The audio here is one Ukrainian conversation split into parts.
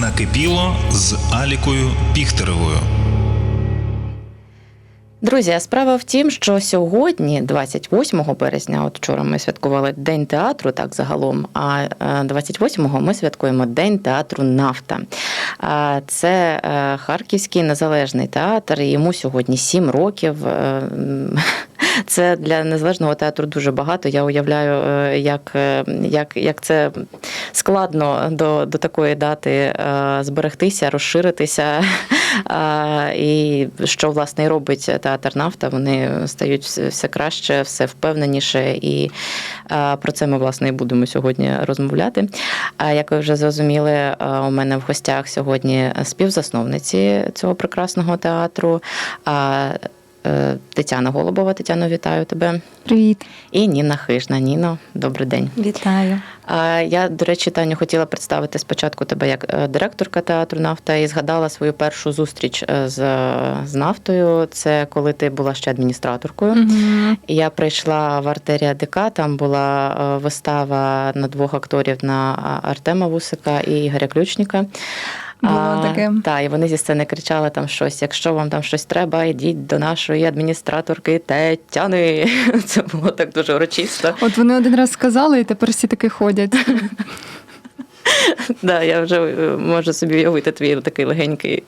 Накипіло з Алікою Піхтеревою. Друзі, а справа в тім, що сьогодні, 28 березня, от вчора ми святкували День театру, так загалом. А е, 28-го ми святкуємо День театру Нафта. Це е, Харківський незалежний театр. Йому сьогодні 7 років. Це для незалежного театру дуже багато. Я уявляю, е, як, е, як, як це складно до, до такої дати е, зберегтися, розширитися. І що власне робить театр нафта. Вони стають все краще, все впевненіше, і про це ми власне і будемо сьогодні розмовляти. А як ви вже зрозуміли, у мене в гостях сьогодні співзасновниці цього прекрасного театру. Е, Тетяна Голубова. Тетяно, вітаю тебе. Привіт, І Ніна Хижна. Ніно, добрий день. вітаю. Я, до речі, Таню, хотіла представити спочатку тебе як е, директорка театру Нафта і згадала свою першу зустріч е, з, з нафтою. Це коли ти була ще адміністраторкою. Угу. Я прийшла в артерія ДК, там була вистава на двох акторів на Артема Вусика і Ігоря Ключника. Було таке. Так, і вони зі сцени кричали там щось. Якщо вам там щось треба, йдіть до нашої адміністраторки Тетяни. Це було так дуже урочисто. От вони один раз сказали, і тепер всі таки ходять. Да, я вже е, можу собі уявити твій такий легенький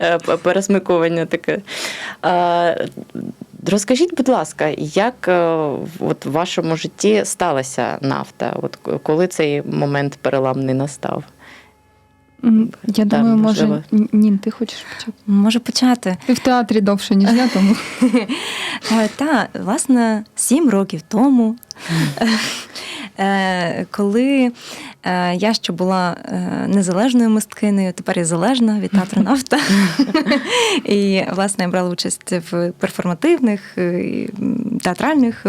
е, пересмикування таке. Розкажіть, будь ласка, як е, от в вашому житті сталася нафта? От коли цей момент переламний настав? Я Так, думаю, може, можливо. Нін, ти хочеш почати? Можу почати. Ти в театрі довше, ніж я, тому Е, Та, власне, сім років тому, е, коли е, я ще була незалежною мисткинею, тепер я залежна від театру нафта. І, власне, я брала участь в перформативних театральних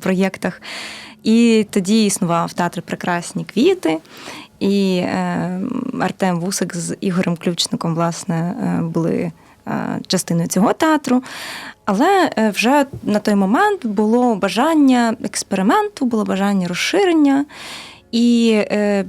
проєктах. І тоді існував театр Прекрасні квіти. І е, Артем Вусик з Ігорем Ключником, власне, е, були е, частиною цього театру. Але е, вже на той момент було бажання експерименту, було бажання розширення. І е,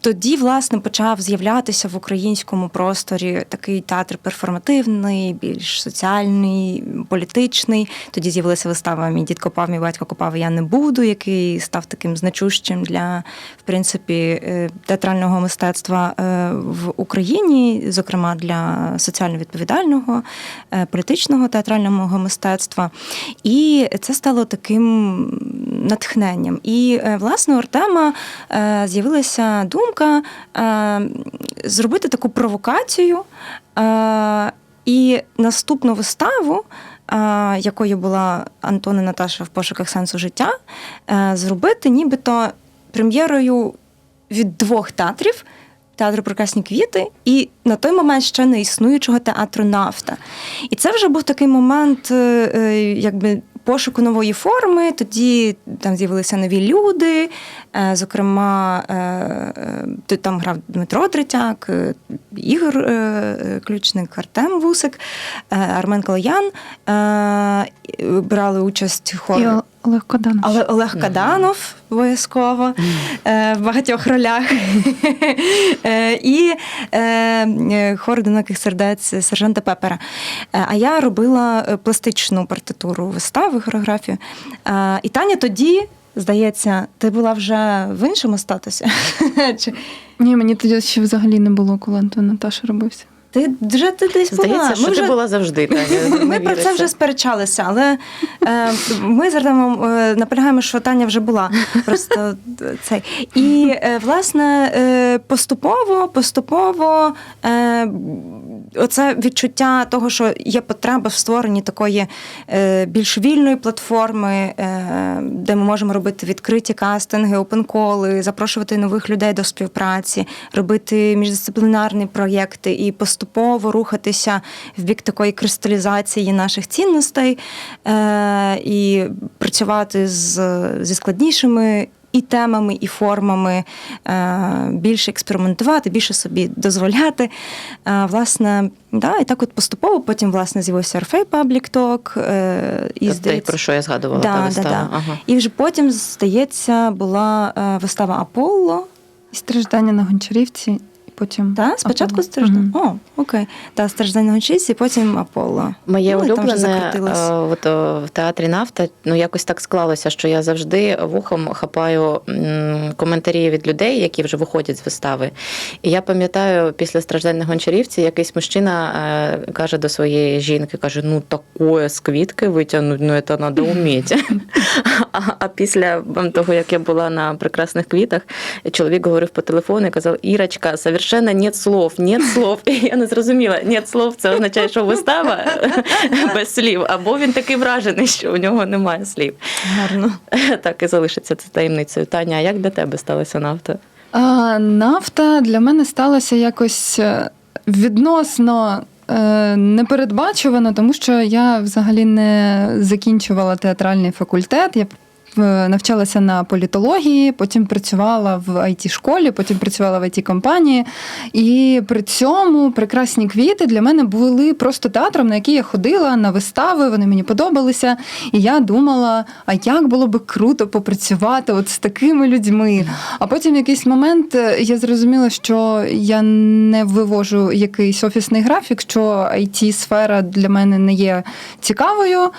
тоді, власне, почав з'являтися в українському просторі такий театр перформативний, більш соціальний, політичний. Тоді з'явилася вистава Мій дід копав, мій батько копав, я не буду, який став таким значущим для в принципі е, театрального мистецтва е, в Україні, зокрема для соціально відповідального, е, політичного театрального мистецтва. І це стало таким натхненням. І власне у Артема е, з'явилася думка е, зробити таку провокацію. е, І наступну виставу, якою була Антон і Наташа в пошуках сенсу життя, зробити нібито прем'єрою від двох театрів. Театру Прекрасні квіти, і на той момент ще не існуючого театру нафта. І це вже був такий момент, якби. Пошуку нової форми, тоді там з'явилися нові люди. е, Зокрема, е, е, там грав Дмитро Третяк, Ігор Ключник, Артем Вусик, Армен Калаян. Брали участь хор. Кодан. Але Олег Каданов обов'язково е, в багатьох ролях. Е, І е, е, хор одиноких сердець сержанта Пепера. Е, А я робила пластичну партитуру вистави, хореографію. Е, І Таня тоді. Здається, ти була вже в іншому статусі? Ні, мені тоді ще взагалі не було, коли Антон Наташа робився. Ти вже ти десь була? Здається, що Ми ти вже- була завжди. Таня, Ми про це вже сперечалися, але е, ми з Артемом е, наполягаємо, що Таня вже була. Просто е, цей. І е, власне е, поступово, поступово е, оце відчуття того, що є потреба в створенні такої е, більш вільної платформи, е, де ми можемо робити відкриті кастинги, опенколи, запрошувати нових людей до співпраці, робити міждисциплінарні проєкти і поступово рухатися в бік такої кристалізації наших цінностей е, і працювати з, зі складнішими. І темами, і формами е, більше експериментувати, більше собі дозволяти. Е, власне, да, і так от поступово потім власне з'явився Орфей Паблік Ток. І здається, про що я згадувала, Да, та да, вистава. да. Ага. і вже потім, здається, була е, вистава Аполло. І страждання на гончарівці, потім. Та, спочатку страждань. Мгм. О, окей. Та страждання гончиці, потім Аполло. Моє Ну, улюблене е, от, в театрі нафта, ну якось так склалося, що я завжди вухом хапаю коментарі від людей, які вже виходять з вистави. І я пам'ятаю, після страждань на гончарівці якийсь мужчина е, каже до своєї жінки: каже: ну такое з квітки витягнути, ну це треба вміти. А, а після того, як я була на прекрасних квітах, чоловік говорив по телефону і казав: Ірочка, совершенно нет слов, нет слов. І я не зрозуміла, нет слов це означає, що вистава без слів, або він такий вражений, що у нього немає слів. Гарно. Так і залишиться це таємницею. Таня, а як для тебе сталося нафта? А, нафта для мене сталася якось е, відносно. е, Непередбачувано, тому що я взагалі не закінчувала театральний факультет. Я навчалася на політології, потім працювала в it школі потім працювала в it компанії І при цьому прекрасні квіти для мене були просто театром, на який я ходила на вистави, вони мені подобалися. І я думала, а як було би круто попрацювати от з такими людьми. А потім в якийсь момент е, я зрозуміла, що я не вивожу якийсь офісний графік, що it сфера для мене не є цікавою.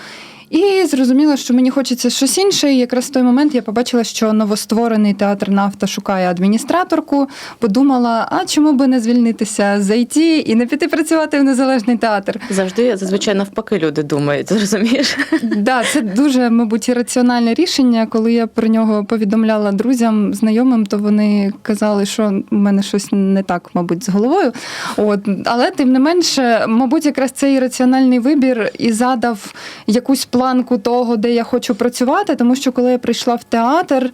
І зрозуміла, що мені хочеться щось інше. І якраз в той момент я побачила, що новостворений театр нафта шукає адміністраторку. Подумала, а чому би не звільнитися з IT і не піти працювати в незалежний театр? Завжди зазвичай навпаки люди думають, розумієш? Да, це дуже, мабуть, раціональне рішення. Коли я про нього повідомляла друзям, знайомим, то вони казали, що в мене щось не так, мабуть, з головою. От, але тим не менше, мабуть, якраз цей раціональний вибір і задав якусь планку того, де я хочу працювати, тому що коли я прийшла в театр.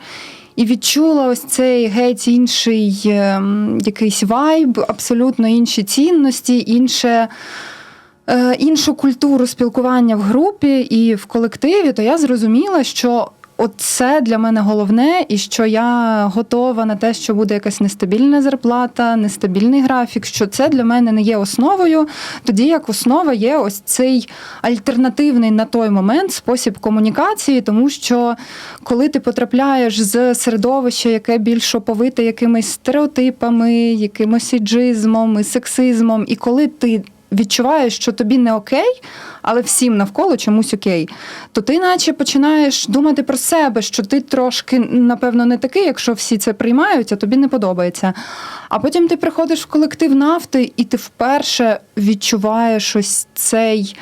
І відчула ось цей геть інший ем, якийсь вайб, абсолютно інші цінності, інше е, іншу культуру спілкування в групі і в колективі, то я зрозуміла, що Оце для мене головне, і що я готова на те, що буде якась нестабільна зарплата, нестабільний графік. Що це для мене не є основою, тоді як основа є ось цей альтернативний на той момент спосіб комунікації, тому що коли ти потрапляєш з середовища, яке більш оповите якимись стереотипами, якимось іджизмом і сексизмом, і коли ти відчуваєш, що тобі не окей, але всім навколо чомусь окей, то ти наче починаєш думати про себе, що ти трошки, напевно, не такий, якщо всі це приймають, а тобі не подобається. А потім ти приходиш в колектив нафти, і ти вперше відчуваєш ось цей.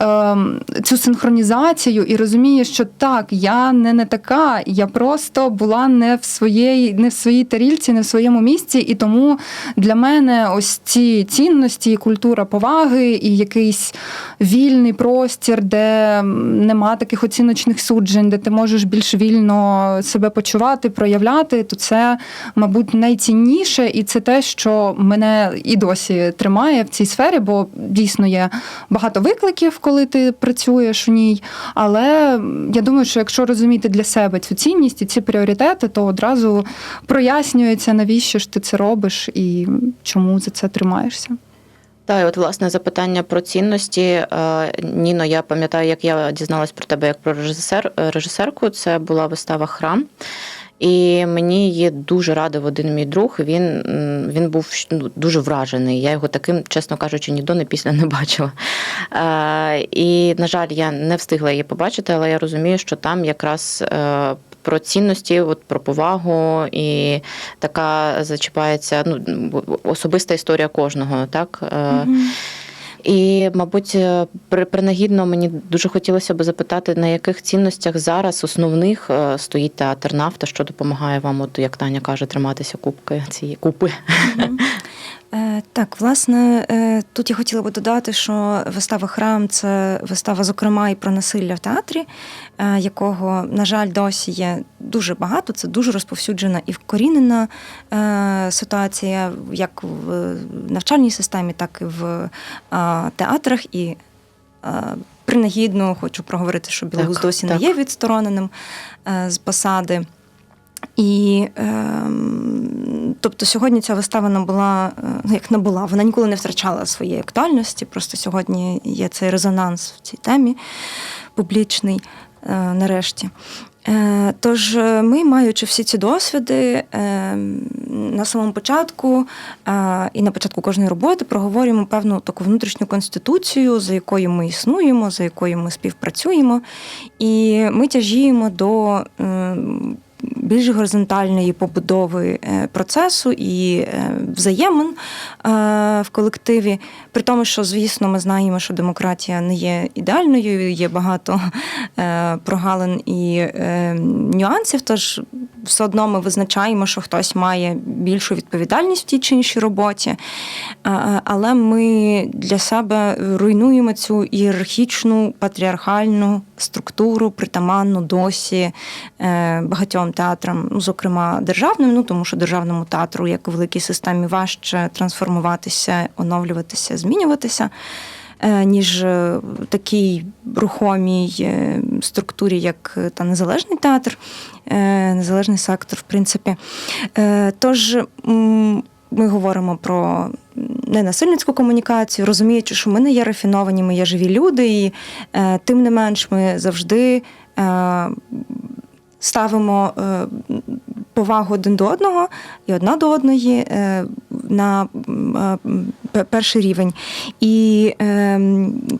Ем, Цю синхронізацію і розумієш, що так, я не, не така, я просто була не в своїй, не в своїй тарільці, не в своєму місці, і тому для мене ось ці цінності, культура поваги, і якийсь вільний простір, де нема таких оціночних суджень, де ти можеш більш вільно себе почувати, проявляти, то це, мабуть, найцінніше, і це те, що мене і досі тримає в цій сфері, бо дійсно є багато викликів, коли ти працюєш у ній. Але я думаю, що якщо розуміти для себе цю цінність і ці пріоритети, то одразу прояснюється, навіщо ж ти це робиш і чому за це тримаєшся. Так, і от власне запитання про цінності. Е, Ніно, я пам'ятаю, як я дізналась про тебе як про режисер, е, режисерку. Це була вистава Храм. І мені її дуже радив один мій друг. Він, він був ну, дуже вражений. Я його таким, чесно кажучи, ні до, ні після не бачила. Е, і, на жаль, я не встигла її побачити, але я розумію, що там якраз е, про цінності, от, про повагу, і така зачіпається ну, особиста історія кожного. Так? Е, і, мабуть, е, принагідно мені дуже хотілося би запитати, на яких цінностях зараз основних е, стоїть театр нафта, що допомагає вам, от як Таня каже, триматися кубки цієї купи. Е, Так, власне, е, тут я хотіла би додати, що вистава Храм це вистава, зокрема, і про насилля в театрі, е, якого, на жаль, досі є дуже багато. Це дуже розповсюджена і вкорінена е, ситуація, як в навчальній системі, так і в е, театрах. І е, принагідно хочу проговорити, що Білоус досі так. не є відстороненим е, з посади. І ем, тобто сьогодні ця вистава набула, е, ну як набула, вона ніколи не втрачала своєї актуальності. Просто сьогодні є цей резонанс в цій темі публічний, е, нарешті. Е, Тож ми, маючи всі ці досвіди, е, на самому початку і на початку кожної роботи проговорюємо певну таку внутрішню конституцію, за якою ми існуємо, за якою ми співпрацюємо, і ми тяжіємо до е, більш горизонтальної побудови е, процесу і е, взаємин е, в колективі. При тому, що, звісно, ми знаємо, що демократія не є ідеальною, є багато прогалин і нюансів. Тож все одно ми визначаємо, що хтось має більшу відповідальність в тій чи іншій роботі. Але ми для себе руйнуємо цю ієрархічну патріархальну структуру, притаманну досі е, багатьом театрам, ну, зокрема державним, ну тому що державному театру, як у великій системі, важче трансформуватися, оновлюватися, змінюватися. е, Ніж е, такій рухомій структурі, як та незалежний театр, незалежний сектор, в принципі. Тож ми говоримо про ненасильницьку комунікацію, розуміючи, що ми не є рафіновані, ми є живі люди, і е, тим не менш ми завжди е, ставимо е, повагу один до одного і одна до одної е, на е, перший рівень. І е,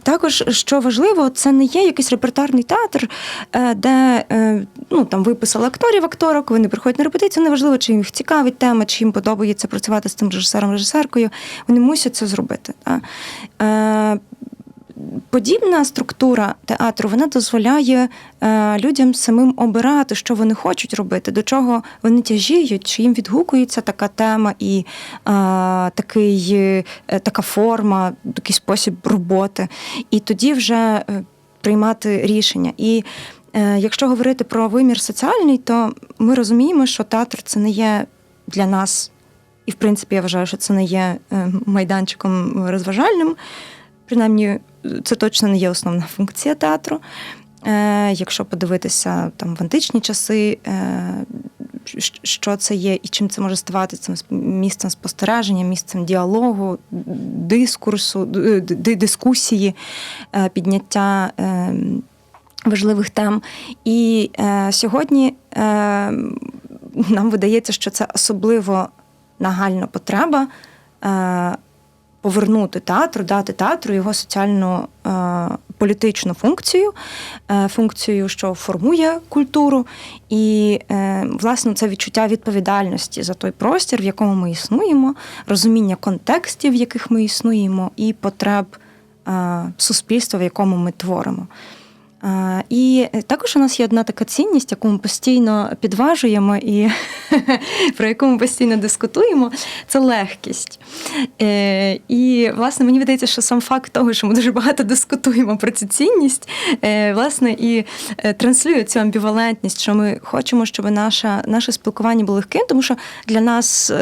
також, що важливо, це не є якийсь репертуарний театр, е, де е, ну, там виписали акторів, акторок, вони приходять на репетицію, неважливо, чи їм їх цікавить тема, чи їм подобається працювати з тим режисером, режисеркою, вони мусять це зробити. Е, Подібна структура театру вона дозволяє е, людям самим обирати, що вони хочуть робити, до чого вони тяжіють, чи їм відгукується така тема і е, такий, е, така форма, такий спосіб роботи. І тоді вже приймати рішення. І якщо говорити про вимір соціальний, то ми розуміємо, що театр це не є для нас, і в принципі я вважаю, що це не є майданчиком розважальним. Принаймні, це точно не є основна функція театру. Е, якщо подивитися там в античні часи, е, що це є і чим це може ставати цим місцем спостереження, місцем діалогу, дискурсу, дискусії, е, підняття важливих тем. І сьогодні нам видається, що це особливо нагальна потреба. Повернути театру, дати театру його соціальну е, політичну функцію, е, функцію, що формує культуру, і е, власне це відчуття відповідальності за той простір, в якому ми існуємо, розуміння контекстів, в яких ми існуємо, і потреб суспільства, в якому ми творимо. Е, І також у нас є одна така цінність, яку ми постійно підважуємо і про яку ми постійно дискутуємо, це легкість. Е, І, власне, мені видається, що сам факт того, що ми дуже багато дискутуємо про цю цінність, е, власне, і е, транслює цю амбівалентність, що ми хочемо, щоб наша, наше спілкування було легким, тому що для нас.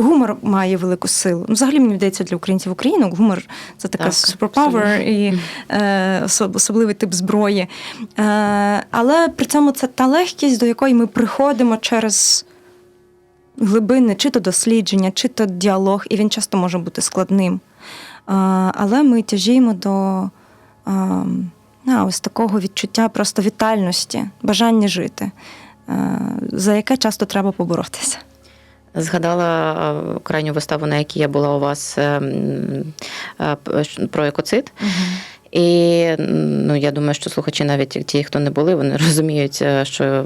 Гумор має велику силу. Ну, взагалі, мені здається, для українців Українок гумор це така Так, суперпавер і е, особ- особливий тип зброї. Е, але при цьому це та легкість, до якої ми приходимо через глибини, чи то дослідження, чи то діалог, і він часто може бути складним. Е, але ми тяжіємо до е, а, ось такого відчуття просто вітальності, бажання жити, е, за яке часто треба поборотися. Згадала е, крайню виставу, на якій я була у вас е, е, про екоцид. І ну, я думаю, що слухачі, навіть ті, хто не були, вони розуміють, що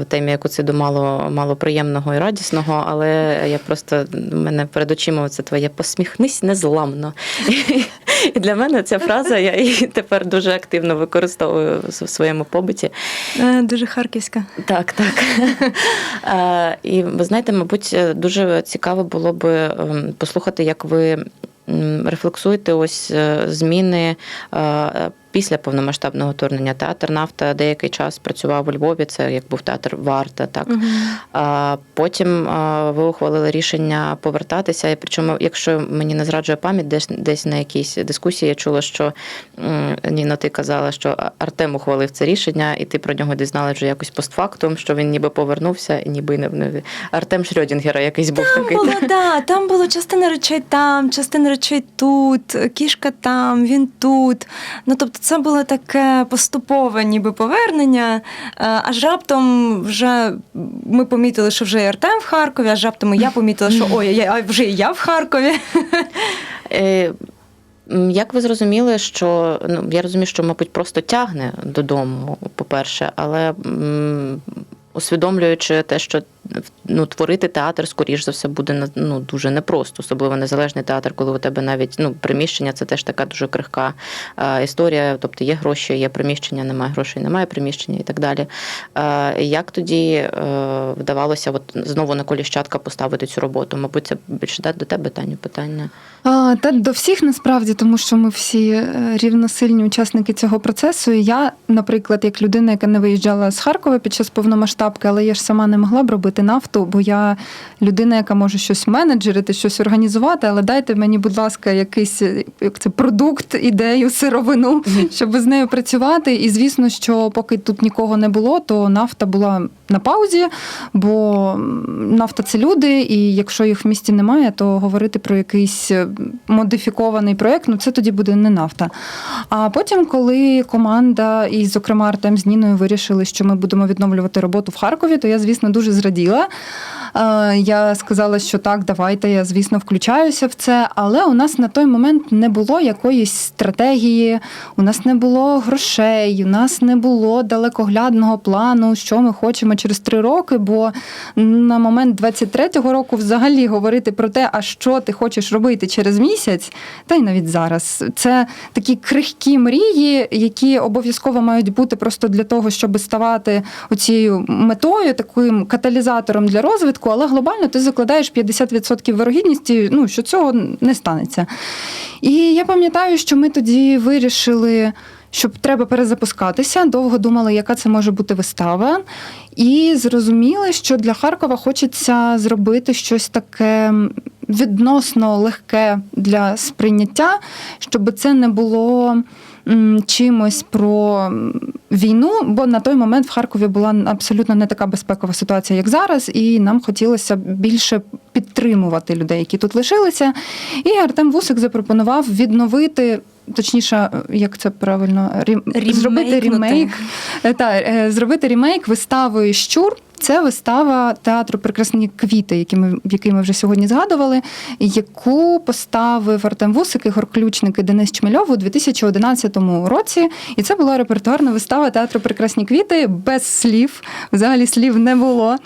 в темі екоциду мало, мало приємного і радісного, але я просто мене перед очима це твоє посміхнись незламно. І для мене ця фраза, я її тепер дуже активно використовую в своєму побуті. Е, Дуже харківська. Так, так. Е, І ви знаєте, мабуть, дуже цікаво було би ем, послухати, як ви рефлексуєте ось е, зміни е, після повномасштабного вторгнення. Театр Нафта деякий час працював у Львові. Це як був театр Варта. Так а потім а, ви ухвалили рішення повертатися. І причому, якщо мені не зраджує пам'ять, десь десь на якійсь дискусії я чула, що м, Ніно, ти казала, що Артем ухвалив це рішення, і ти про нього дізналась вже якось постфактум, що він ніби повернувся, і ніби не, не Артем Шрьодінгера якийсь був Там такий. було, да, там було частина речей там, частина речей тут, кішка там, він тут. Ну тобто, це було таке поступове ніби повернення. Е, Аж раптом вже ми помітили, що вже і Артем в Харкові, аж раптом і я помітила, що ой, я, вже і я в Харкові. Е, Як ви зрозуміли, що ну я розумію, що, мабуть, просто тягне додому, по-перше, але м, усвідомлюючи те, що ну, творити театр, скоріш за все, буде ну, дуже непросто, особливо незалежний театр, коли у тебе навіть ну, приміщення це теж така дуже крихка е, історія. Тобто є гроші, є приміщення, немає грошей, немає приміщення і так далі. Е, як тоді е, вдавалося от, знову на коліщатка поставити цю роботу? Мабуть, це більше да, до тебе, Таню, питання. А, Та до всіх насправді, тому що ми всі рівносильні учасники цього процесу. І я, наприклад, як людина, яка не виїжджала з Харкова під час повномасштабки, але я ж сама не могла б робити нафту, бо я людина, яка може щось менеджерити, щось організувати, але дайте мені, будь ласка, якийсь е, як це продукт, ідею, сировину, щоб з нею працювати. І звісно, що поки тут нікого не було, то нафта була на паузі, бо нафта це люди, і якщо їх в місті немає, то говорити про якийсь е, модифікований проєкт, ну це тоді буде не нафта. А потім, коли команда, і, зокрема, Артем з Ніною вирішили, що ми будемо відновлювати роботу в Харкові, то я, звісно, дуже зраділа. Е, Я сказала, що так, давайте, я, звісно, включаюся в це. Але у нас на той момент не було якоїсь стратегії, у нас не було грошей, у нас не було далекоглядного плану, що ми хочемо через три роки. Бо на момент 23-го року взагалі говорити про те, а що ти хочеш робити через місяць, та й навіть зараз. Це такі крихкі мрії, які обов'язково мають бути просто для того, щоб ставати оцією метою, таким каталізатором для розвитку, але глобально ти закладаєш 50% вирогідності, ну що цього не станеться. І я пам'ятаю, що ми тоді вирішили. Щоб треба перезапускатися, довго думали, яка це може бути вистава, і зрозуміли, що для Харкова хочеться зробити щось таке відносно легке для сприйняття, щоб це не було чимось про війну, бо на той момент в Харкові була абсолютно не така безпекова ситуація, як зараз, і нам хотілося більше підтримувати людей, які тут лишилися. І Артем Вусик запропонував відновити. Точніше, як це правильно, рім... зробити ремейк. Е, Та, е, зробити ремейк виставою Щур. Це вистава театру Прекрасні квіти, які ми, який ми вже сьогодні згадували, яку поставив Артем Вусик, Ігор Ключник і Денис Чмельов у 2011 році. І це була репертуарна вистава театру Прекрасні квіти без слів. Взагалі слів не було.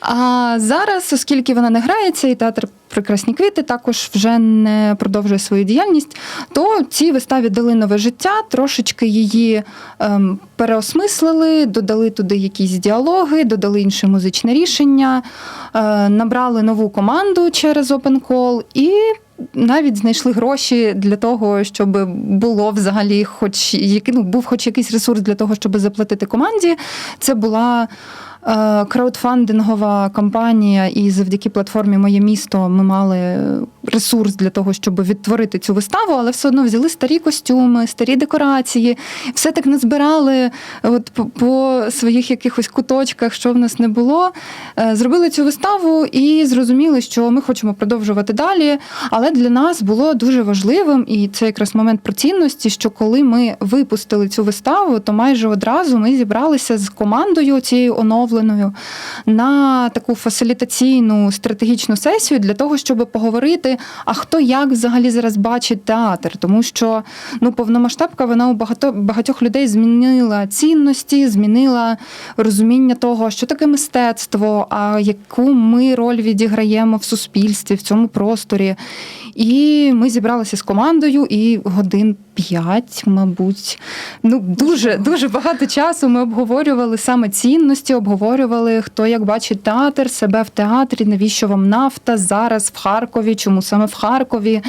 А зараз, оскільки вона не грається, і театр Прекрасні квіти також вже не продовжує свою діяльність, то цій виставі дали нове життя, трошечки її ем, переосмислили, додали туди якісь діалоги, додали інше музичне рішення, е, набрали нову команду через Open Call і. Навіть знайшли гроші для того, щоб було взагалі, хоч ну, був хоч якийсь ресурс для того, щоб заплатити команді. Це була краудфандингова кампанія, і завдяки платформі Моє місто ми мали ресурс для того, щоб відтворити цю виставу, але все одно взяли старі костюми, старі декорації, все так назбирали от по, своїх якихось куточках, що в нас не було. Е, Зробили цю виставу і зрозуміли, що ми хочемо продовжувати далі. Але для нас було дуже важливим, і це якраз момент про цінності, що коли ми випустили цю виставу, то майже одразу ми зібралися з командою цією оновленою на таку фасилітаційну стратегічну сесію для того, щоб поговорити, а хто як взагалі зараз бачить театр, тому що ну повномасштабка вона у багато багатьох людей змінила цінності, змінила розуміння того, що таке мистецтво, а яку ми роль відіграємо в суспільстві, в цьому просторі. І ми зібралися з командою і годин п'ять, мабуть, ну дуже дуже багато часу. Ми обговорювали саме цінності, обговорювали, хто як бачить театр, себе в театрі, навіщо вам нафта зараз в Харкові, чому саме в Харкові.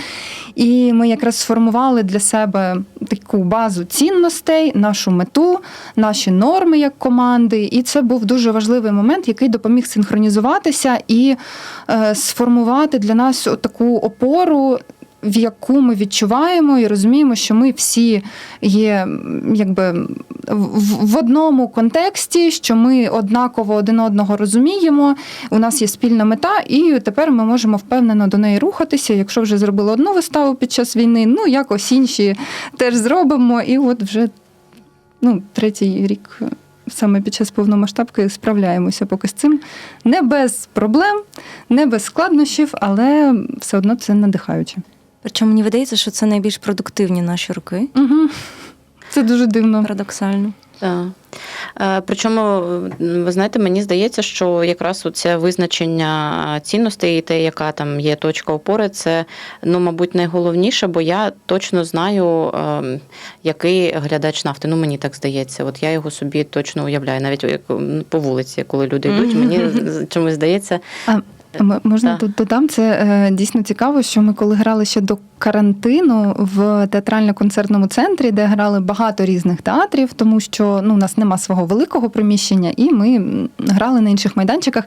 І ми якраз сформували для себе таку базу цінностей, нашу мету, наші норми як команди. І це був дуже важливий момент, який допоміг синхронізуватися і е, сформувати для нас таку опору. В яку ми відчуваємо і розуміємо, що ми всі є якби в, одному контексті, що ми однаково один одного розуміємо. У нас є спільна мета, і тепер ми можемо впевнено до неї рухатися. Якщо вже зробили одну виставу під час війни, ну якось інші теж зробимо. І от вже ну, третій рік. Саме під час повномасштабки справляємося поки з цим не без проблем, не без складнощів, але все одно це надихаюче. Причому мені видається, що це найбільш продуктивні наші роки. Угу. Це дуже дивно. Парадоксально. Так. Е, Причому, ви знаєте, мені здається, що якраз це визначення цінностей і те, яка там є точка опори, це, ну, мабуть, найголовніше, бо я точно знаю, ем, який глядач нафти. Ну, мені так здається. От я його собі точно уявляю, навіть як по вулиці, коли люди йдуть, мені з- чомусь здається. Можна тут додам, це е, дійсно цікаво, що ми коли грали ще до карантину в театрально-концертному центрі, де грали багато різних театрів, тому що ну, у нас нема свого великого приміщення, і ми грали на інших майданчиках.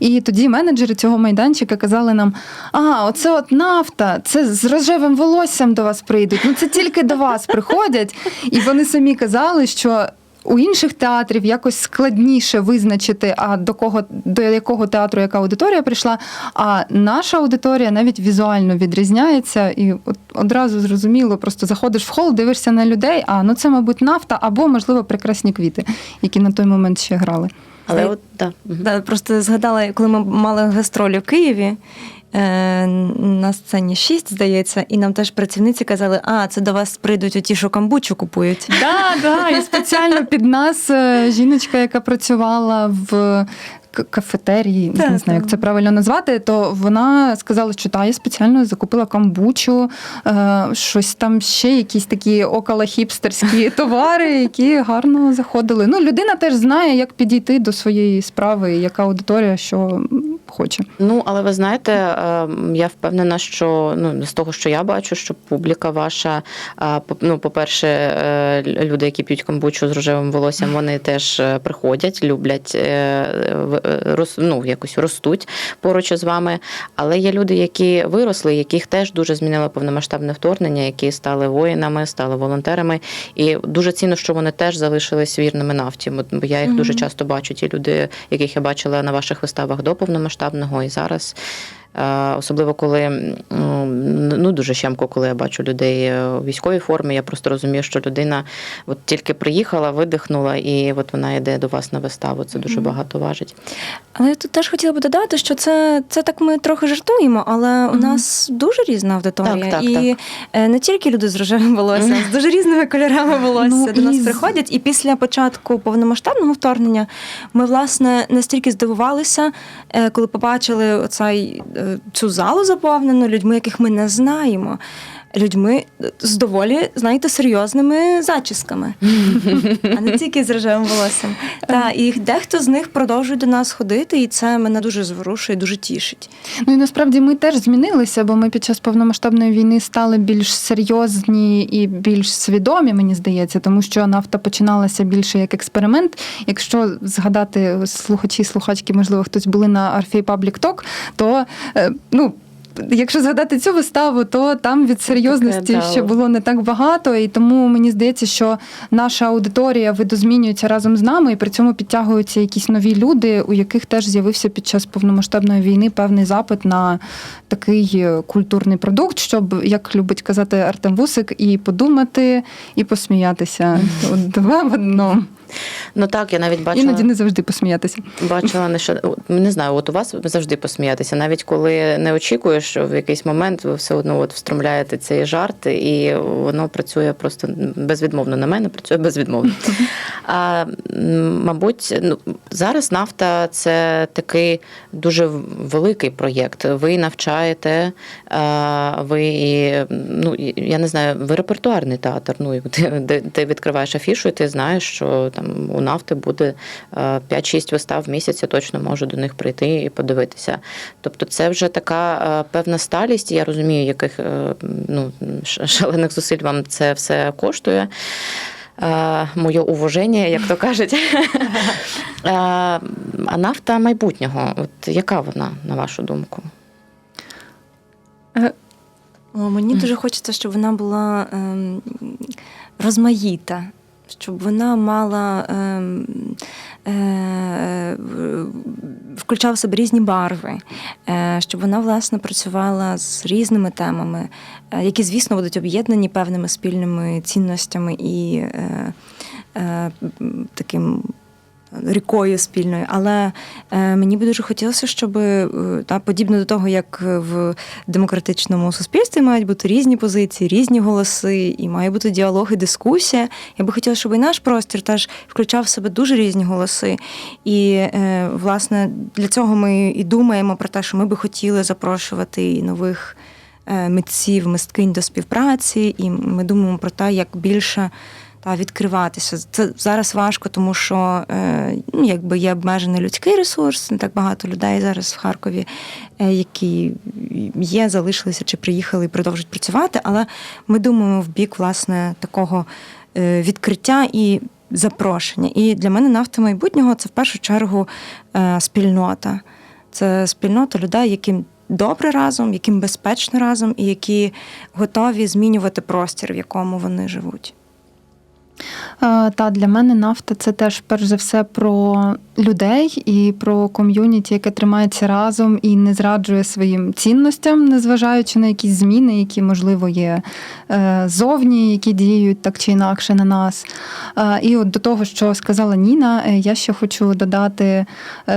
І тоді менеджери цього майданчика казали нам: а, оце от нафта, це з рожевим волоссям до вас прийдуть. Ну це тільки до вас приходять. І вони самі казали, що. У інших театрів якось складніше визначити, а до кого до якого театру яка аудиторія прийшла. А наша аудиторія навіть візуально відрізняється, і от одразу зрозуміло, просто заходиш в хол, дивишся на людей. А ну це, мабуть, нафта або, можливо, прекрасні квіти, які на той момент ще грали. Але от, да. Да, просто згадала, коли ми мали гастролі в Києві. Е, На сцені 6, здається, і нам теж працівниці казали, а це до вас прийдуть оті, що камбучу купують. Да, да, і спеціально під нас е, жіночка, яка працювала в кафетерії, Так, не знаю, як це правильно назвати, то вона сказала, що та я спеціально закупила камбучу, е, щось там ще якісь такі около-хіпстерські товари, які гарно заходили. Ну, людина теж знає, як підійти до своєї справи, яка аудиторія що хоче. Ну, але ви знаєте, е, я впевнена, що ну з того, що я бачу, що публіка ваша, по- ну, по-перше, е, люди, які п'ють камбучу з рожевим волоссям, вони теж е, приходять, люблять е, е, ну, якось ростуть поруч із вами. Але є люди, які виросли, яких теж дуже змінило повномасштабне вторгнення, які стали воїнами, стали волонтерами. І дуже цінно, що вони теж залишились вірними нафті. Бо я їх дуже часто бачу. Ті люди, яких я бачила на ваших виставах до повномасштабного і зараз. Е, Особливо коли ну дуже щемко, коли я бачу людей е, у військовій формі. Я просто розумію, що людина от тільки приїхала, видихнула, і от вона йде до вас на виставу. Це дуже багато важить. Але я тут теж хотіла би додати, що це, це так ми трохи жартуємо, але у нас дуже різна аудиторія. Так, так, і е, не тільки люди з рожевим волоссям, з дуже різними кольорами волосся Ну, до нас і приходять. І після початку повномасштабного вторгнення ми, власне, настільки здивувалися, коли побачили оцей, е, цю залу заповнену людьми, яких ми не знаємо. Людьми з доволі, знаєте, серйозними зачісками, а не тільки з рожевим волоссям. Та і дехто з них продовжує до нас ходити, і це мене дуже зворушує, дуже тішить. Ну і насправді ми теж змінилися, бо ми під час повномасштабної війни стали більш серйозні і більш свідомі, мені здається, тому що нафта починалася більше як експеримент. Якщо згадати слухачі, слухачки, можливо, хтось були на Орфей Паблік Ток, то е, ну. Якщо згадати цю виставу, то там від серйозності да. ще було не так багато, і тому мені здається, що наша аудиторія видозмінюється разом з нами, і при цьому підтягуються якісь нові люди, у яких теж з'явився під час повномасштабної війни певний запит на такий е, культурний продукт, щоб, як любить казати Артем Вусик, і подумати, і посміятися. Два в одному. Ну так, я навіть бачила. Іноді не завжди посміятися. Бачила не що не знаю, от у вас завжди посміятися. Навіть коли не очікуєш, що в якийсь момент ви все одно от встромляєте цей жарт, і воно працює просто безвідмовно на мене, працює безвідмовно. А, мабуть, ну зараз нафта це такий дуже великий проєкт. Ви навчаєте, а, ви і, ну я не знаю, ви репертуарний театр. Ну де ти відкриваєш афішу, і ти знаєш, що там у нафти буде е, 5-6 вистав в місяць, я точно можу до них прийти і подивитися. Тобто, це вже така е, певна сталість. Я розумію, яких е, ну, шалених зусиль вам це все коштує. Е, Моє уваження, як то кажуть. Е, А нафта майбутнього, от яка вона, на вашу думку? О, мені дуже хочеться, щоб вона була ем, розмаїта, щоб вона мала е, е, включала в себе різні барви, е, щоб вона власне працювала з різними темами, е, які, звісно, будуть об'єднані певними спільними цінностями і е, е, таким. Рікою спільною, але е, мені би дуже хотілося, щоб е, та подібно до того, як в демократичному суспільстві мають бути різні позиції, різні голоси, і має бути діалог і дискусія. Я би хотіла, щоб і наш простір теж включав в себе дуже різні голоси. І е, власне для цього ми і думаємо про те, що ми би хотіли запрошувати і нових митців, мисткинь до співпраці, і ми думаємо про те, як більше. Та відкриватися це зараз важко, тому що е, ну, якби є обмежений людський ресурс, не так багато людей зараз в Харкові, е, які є, залишилися чи приїхали і продовжують працювати. Але ми думаємо в бік власне такого е, відкриття і запрошення. І для мене нафта майбутнього це в першу чергу спільнота. Це спільнота людей, яким добре разом, яким безпечно разом, і які готові змінювати простір, в якому вони живуть. Е, Та для мене нафта це теж перш за все про людей і про ком'юніті, яке тримається разом і не зраджує своїм цінностям, незважаючи на якісь зміни, які можливо є е, зовні, які діють так чи інакше на нас. Е, І от до того, що сказала Ніна, е, я ще хочу додати,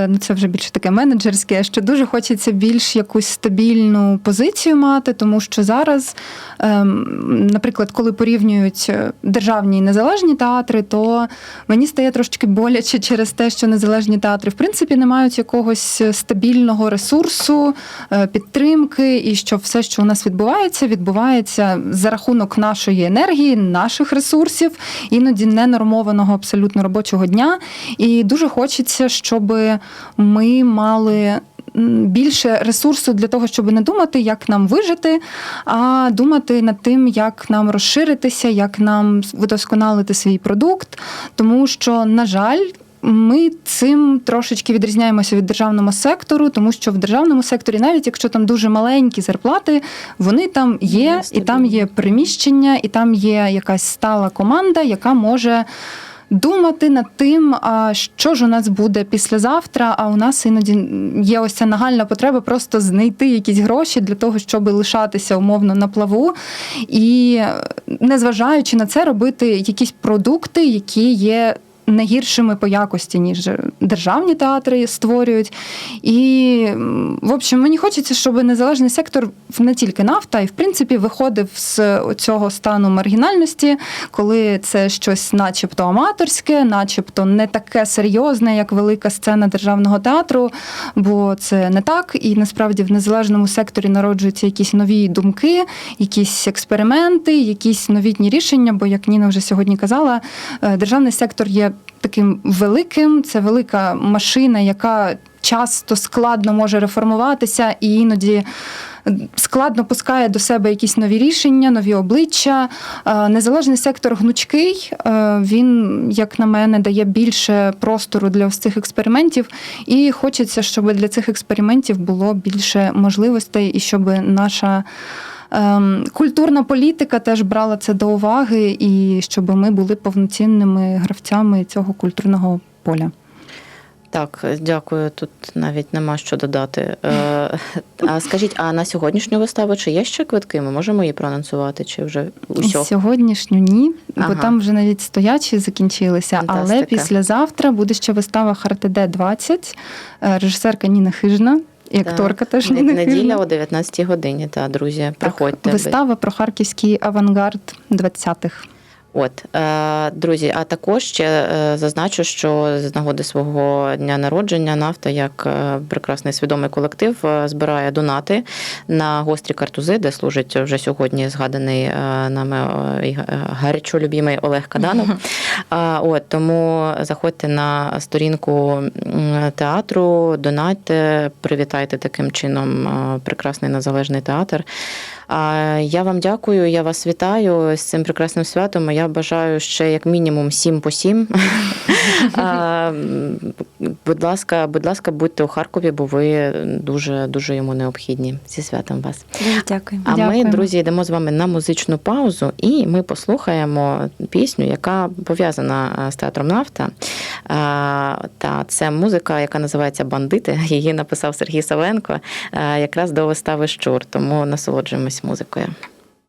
ну це вже більше таке менеджерське, що дуже хочеться більш якусь стабільну позицію мати, тому що зараз, ем, наприклад, коли порівнюють державні і незалежні театри, то мені стає трошечки боляче через те, що незалежні театри в принципі не мають якогось стабільного ресурсу, е, підтримки, і що все, що у нас відбувається, відбувається за рахунок нашої енергії, наших ресурсів, іноді ненормованого абсолютно робочого дня. І дуже хочеться, щоб ми мали. Більше ресурсу для того, щоб не думати, як нам вижити, а думати над тим, як нам розширитися, як нам вдосконалити свій продукт. Тому що, на жаль, ми цим трошечки відрізняємося від державного сектору, тому що в державному секторі, навіть якщо там дуже маленькі зарплати, вони там є, і там є приміщення, і там є якась стала команда, яка може. Думати над тим, що ж у нас буде післязавтра. А у нас іноді є ось ця нагальна потреба просто знайти якісь гроші для того, щоб лишатися умовно на плаву, і незважаючи на це, робити якісь продукти, які є. Не гіршими по якості, ніж державні театри створюють. І, в общем, мені хочеться, щоб незалежний сектор не тільки нафта, і в принципі виходив з цього стану маргінальності, коли це щось, начебто, аматорське, начебто не таке серйозне, як велика сцена державного театру, бо це не так. І насправді в незалежному секторі народжуються якісь нові думки, якісь експерименти, якісь новітні рішення. Бо, як Ніна вже сьогодні казала, е, державний сектор є таким великим, це велика машина, яка часто складно може реформуватися і іноді. Складно пускає до себе якісь нові рішення, нові обличчя. Е, Незалежний сектор гнучкий. е, Він, як на мене, дає більше простору для ось цих експериментів. І хочеться, щоб для цих експериментів було більше можливостей, і щоб наша. Ем, Культурна політика теж брала це до уваги, і щоб ми були повноцінними гравцями цього культурного поля. Так, дякую. Тут навіть нема що додати. Е, А скажіть, а на сьогоднішню виставу чи є ще квитки? Ми можемо її проанонсувати, чи вже усьо? Сьогоднішню ні, Ага. бо там вже навіть стоячі закінчилися. Але Фантастика. післязавтра буде ще вистава Хартеде 20, е, режисерка Ніна Хижна. І акторка теж Не- неділя о 19 годині. Та друзі, Так, приходьте. Вистава про харківський авангард 20-х. От е, друзі, а також ще е, зазначу, що з нагоди свого дня народження нафта, як е, прекрасний свідомий колектив, збирає донати на гострі картузи, де служить вже сьогодні згаданий нами гарячо любімий Олег Каданов. От тому заходьте на сторінку театру, донатьте, привітайте таким чином прекрасний незалежний театр. Я вам дякую, я вас вітаю з цим прекрасним святом. Я бажаю ще як мінімум 7 по 7. Будь ласка, будь ласка, будьте у Харкові, бо ви дуже дуже йому необхідні. Зі святом вас. Дякую. А ми, друзі, йдемо з вами на музичну паузу, і ми послухаємо пісню, яка пов'язана з театром Нафта. Та це музика, яка називається Бандити. Її написав Сергій Савенко, якраз до вистави Щур. Тому насолоджуємось музикою.